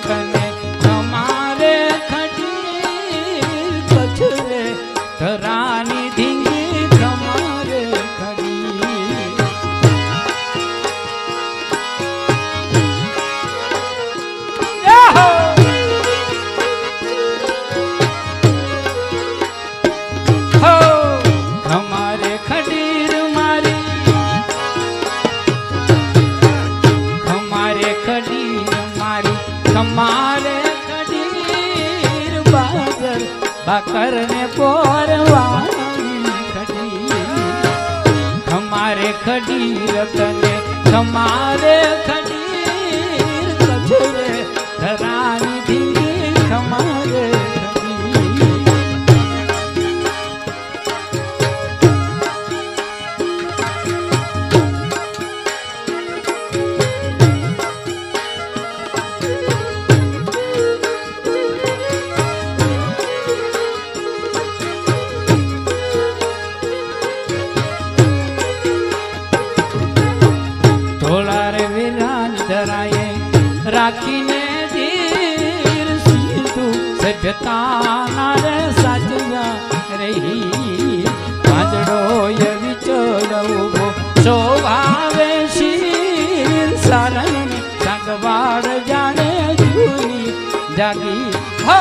નાખને તમારે ખટી કછરે ધરા બકરને પોરવાની ખડી અમારે ખડી રતને તમારે ખડી રાખીને ધીર સીધું સભ્યતાના રે સાચવ્યા રહી પાંજડો એ વિચોડ ઉભો શોભાવે શીર સારણ સાગવાડ જાણે જૂની જાગી હો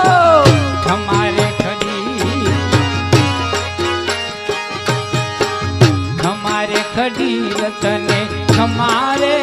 તમારે ખડી અમારે ખડી રતને અમારે